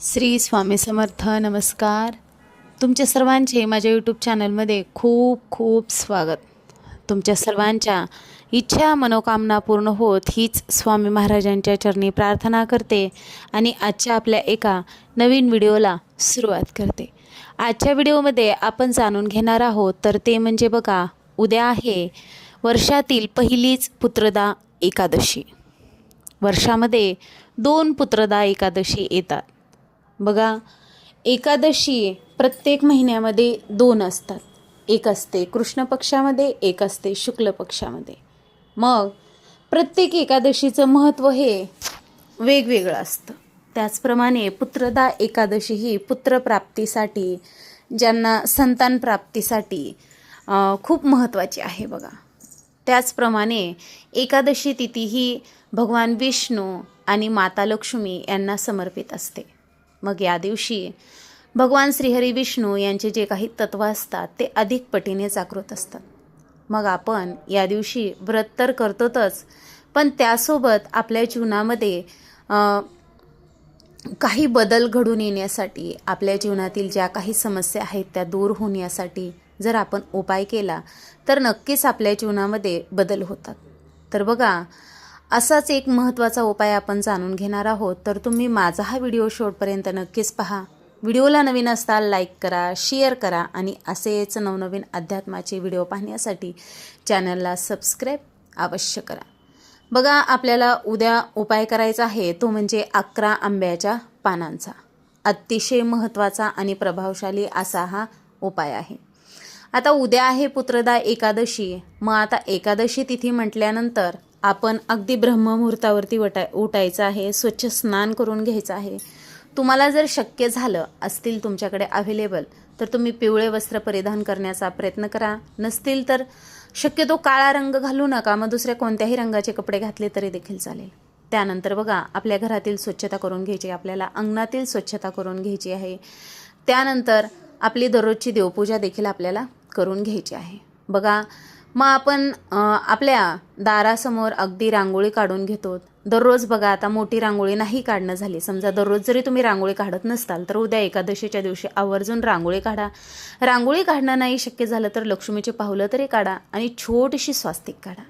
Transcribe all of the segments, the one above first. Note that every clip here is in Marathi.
श्री स्वामी समर्थ नमस्कार. तुमच्या सर्वांचे माझ्या यूट्यूब चॅनलमध्ये खूप खूप स्वागत. तुमच्या सर्वांच्या इच्छा मनोकामना पूर्ण होत हीच स्वामी महाराजांच्या चरणी प्रार्थना करते आणि आजच्या आपल्या एका नवीन व्हिडिओला सुरुवात करते. आजच्या व्हिडिओमध्ये आपण जाणून घेणार आहोत तर ते म्हणजे बघा उद्या आहे वर्षातील पहिलीच पुत्रदा एकादशी. वर्षामध्ये दोन पुत्रदा एकादशी येतात. बघा एकादशी प्रत्येक महिन्यामध्ये दोन असतात. एक असते कृष्ण पक्षामध्ये एक असते शुक्ल पक्षामध्ये. मग प्रत्येक एकादशीचं महत्त्व हे वेगवेगळं असतं. त्याचप्रमाणे पुत्रदा एकादशी ही पुत्रप्राप्तीसाठी ज्यांना संतान प्राप्तीसाठी खूप महत्त्वाची आहे बघा. त्याचप्रमाणे एकादशी तिथी ही भगवान विष्णू आणि माता लक्ष्मी यांना समर्पित असते. मग या दिवशी भगवान श्रीहरी विष्णू यांचे जे काही तत्व असतात ते अधिक पटीने जागृत असतात. मग आपण या दिवशी व्रत तर करतोच पण त्यासोबत आपल्या जीवनामध्ये काही बदल घडून येण्यासाठी आपल्या जीवनातील ज्या काही समस्या आहेत त्या दूर होण्यासाठी जर आपण उपाय केला तर नक्कीच आपल्या जीवनामध्ये बदल होतात. तर बघा असाच एक महत्त्वाचा उपाय आपण जाणून घेणार आहोत. तर तुम्ही माझा हा व्हिडिओ शेवटपर्यंत नक्कीच पहा. व्हिडिओला नवीन असताल लाईक करा शेअर करा आणि असेच नवनवीन अध्यात्माचे व्हिडिओ पाहण्यासाठी चॅनलला सबस्क्राईब अवश्य करा. बघा आपल्याला उद्या उपाय करायचा आहे. तो म्हणजे अकरा आंब्याच्या पानांचा. अतिशय महत्त्वाचा आणि प्रभावशाली असा हा उपाय आहे. आता उद्या आहे पुत्रदा एकादशी. मग आता एकादशी तिथी म्हटल्यानंतर आपण अगदी ब्रह्ममुहूर्तावरती वटाय उठायचं आहे स्वच्छ स्नान करून घ्यायचं आहे. तुम्हाला जर शक्य झालं असतील तुमच्याकडे अवेलेबल तर तुम्ही पिवळे वस्त्र परिधान करण्याचा प्रयत्न करा. नसतील तर शक्यतो काळा रंग घालू नका मग दुसऱ्या कोणत्याही रंगाचे कपडे घातले तरी देखील चालेल. त्यानंतर बघा आपल्या घरातील स्वच्छता करून घ्यायची आपल्याला अंगणातील स्वच्छता करून घ्यायची आहे. त्यानंतर आपली दररोजची देवपूजा देखील आपल्याला करून घ्यायची आहे. बघा मग आपण आपल्या दारासमोर अगदी रांगोळी काढून घेतो. दररोज बघा आता मोठी रांगोळी नाही काढणं झाली. समजा दररोज जरी तुम्ही रांगोळी काढत नसताल तर उद्या एकादशीच्या दिवशी आवर्जून रांगोळी काढा. रांगोळी काढणं नाही शक्य झालं तर लक्ष्मीचे पाहुलं तरी काढा आणि छोटीशी स्वास्तिक काढा.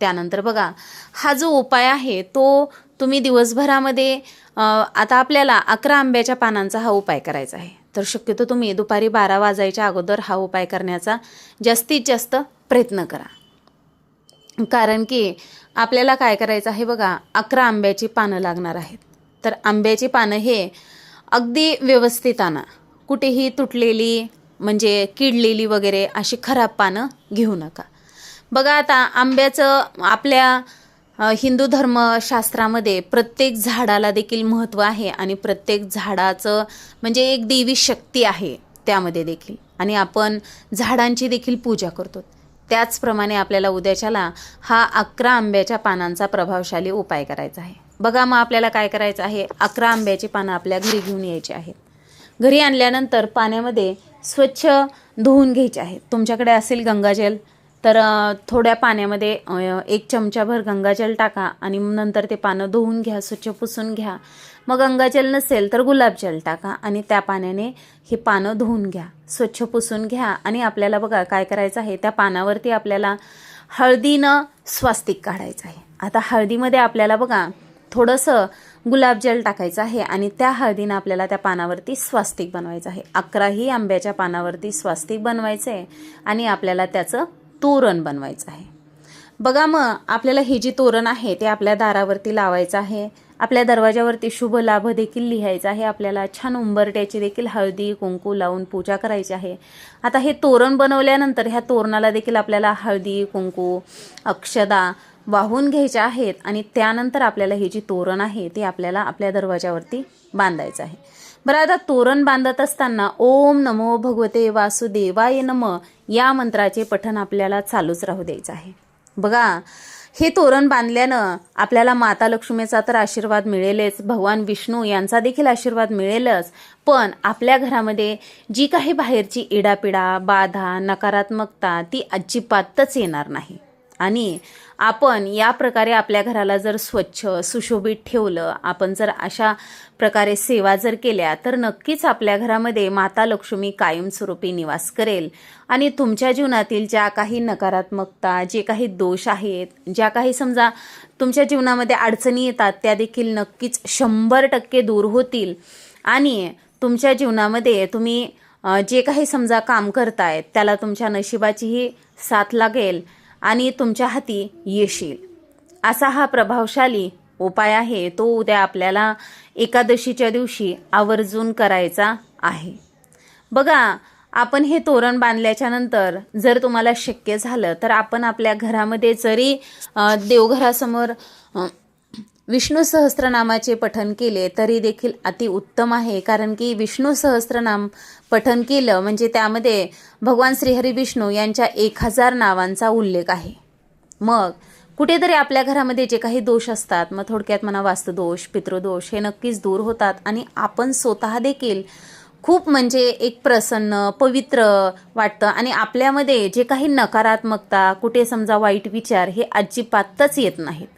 त्यानंतर बघा हा जो उपाय आहे तो तुम्ही दिवसभरामध्ये आता आपल्याला अकरा आंब्याच्या पानांचा हा उपाय करायचा आहे. तर शक्यतो तुम्ही दुपारी बारा वाजायच्या अगोदर हा उपाय करण्याचा जास्तीत जास्त प्रयत्न करा. कारण की आपल्याला काय करायचं आहे बघा अकरा आंब्याची पानं लागणार आहेत. तर आंब्याची पानं हे अगदी व्यवस्थित आणा. कुठेही तुटलेली म्हणजे किडलेली वगैरे अशी खराब पानं घेऊ नका. बघा आता आंब्याचं आपल्या हिंदू धर्मशास्त्रामध्ये प्रत्येक झाडाला देखील महत्त्व आहे आणि प्रत्येक झाडाचं म्हणजे एक देवी शक्ती आहे त्यामध्ये देखील. आणि आपण झाडांची देखील पूजा करतो. त्याचप्रमाणे आपल्याला उद्याच्याला हा अकरा आंब्याच्या पानांचा प्रभावशाली उपाय करायचा आहे. बघा मग आपल्याला काय करायचं आहे? अकरा आंब्याची पानं आपल्या घरी घेऊन यायची आहेत. घरी आणल्यानंतर पाण्यामध्ये स्वच्छ धुवून घ्यायचे आहेत. तुमच्याकडे असेल गंगाजल तर थोड्या पाण्यामध्ये एक चमचाभर गंगाजल टाका आणि नंतर ते पानं धुवून घ्या स्वच्छ पुसून घ्या. मग गंगाजल नसेल तर गुलाबजल टाका आणि त्या पाण्याने हे पानं धुवून घ्या. स्वच्छ पुसून घ्या. आणि आपल्याला बघा काय करायचं आहे? त्या पानावरती आपल्याला हळदीनं स्वास्तिक काढायचं आहे. आता हळदीमध्ये आपल्याला बघा थोडंसं गुलाबजल टाकायचं आहे आणि त्या हळदीनं आपल्याला त्या पानावरती स्वास्तिक बनवायचं आहे. अकराही आंब्याच्या पानावरती स्वास्तिक बनवायचं आहे आणि आपल्याला त्याचं तोरण बनवायचं आहे. बघा मग आपल्याला हे जे तोरण आहे ते आपल्या दारावरती लावायचं आहे. आपल्या दरवाजावरती शुभ लाभ देखील लिहायचा आहे. आपल्याला छान उंबरट्याची देखील हळदी कुंकू लावून पूजा करायची आहे. आता हे तोरण बनवल्यानंतर ह्या तोरणाला देखील आपल्याला हळदी कुंकू अक्षदा वाहून घ्यायच्या आहेत आणि त्यानंतर आपल्याला हे जे तोरण आहे ते आपल्याला आपल्या दरवाजावरती बांधायचं आहे. बरं आता तोरण बांधत असताना ओम नमो भगवते वासुदेवाय नम या मंत्राचे पठण आपल्याला चालूच राहू द्यायचं आहे. बघा हे तोरण बांधल्यानं आपल्याला माता लक्ष्मीचा तर आशीर्वाद मिळेलच भगवान विष्णू यांचा देखील आशीर्वाद मिळेलच. पण आपल्या घरामध्ये जी काही बाहेरची इडापिडा बाधा नकारात्मकता ती अजिबातच येणार नाही. आणि आपण या प्रकारे आपल्या घराला जर स्वच्छ सुशोभित ठेवलं आपण जर अशा प्रकारे सेवा जर केल्या तर नक्कीच आपल्या घरामध्ये माता लक्ष्मी कायमस्वरूपी निवास करेल. आणि तुमच्या जीवनातील ज्या काही नकारात्मकता जे काही दोष आहेत ज्या काही समजा तुमच्या जीवनामध्ये अडचणी येतात त्या देखील नक्कीच शंभर टक्के दूर होतील. आणि तुमच्या जीवनामध्ये तुम्ही जे काही समजा काम करतायत त्याला तुमच्या नशिबाचीही साथ लागेल. आणि तुमच्या हाती येशील. असा हा प्रभावशाली उपाय आहे तो उद्या आपल्याला एकादशीच्या दिवशी आवर्जून करायचा आहे. बघा आपण हे तोरण बांधल्याच्या नंतर जर तुम्हाला शक्य झालं तर आपण आपल्या घरामध्ये जरी देवघरासमोर विष्णू सहस्त्रनामाचे पठन केले तरी देखील अतिउत्तम आहे. कारण की विष्णू सहस्त्रनाम पठन केलं म्हणजे त्यामध्ये भगवान श्रीहरी विष्णू यांच्या एक हजार नावांचा उल्लेख आहे. मग कुठेतरी आपल्या घरामध्ये जे काही दोष असतात मग थोडक्यात म्हणा वास्तुदोष पितृदोष हे नक्कीच दूर होतात आणि आपण स्वतः देखील खूप म्हणजे एक प्रसन्न पवित्र वाटतं आणि आपल्यामध्ये जे काही नकारात्मकता कुठे समजा वाईट विचार हे अजिबातच येत नाहीत.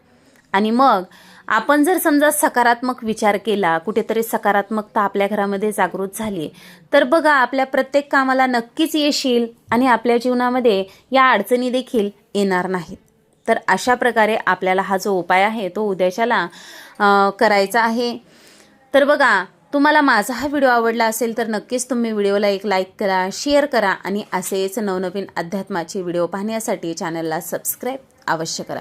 आणि मग आपण जर समजा सकारात्मक विचार केला कुठेतरी सकारात्मकता आपल्या घरामध्ये जागृत झाली तर बघा आपल्या प्रत्येक कामाला नक्कीच येशील आणि आपल्या जीवनामध्ये या अडचणी देखील येणार नाहीत. तर अशा प्रकारे आपल्याला हा जो उपाय आहे तो उद्याच्याला करायचा आहे. तर बघा तुम्हाला माझा हा व्हिडिओ आवडला असेल तर नक्कीच तुम्ही व्हिडिओला एक लाईक करा शेअर करा आणि असेच नवनवीन अध्यात्माचे व्हिडिओ पाहण्यासाठी चॅनलला सबस्क्राईब अवश्य करा.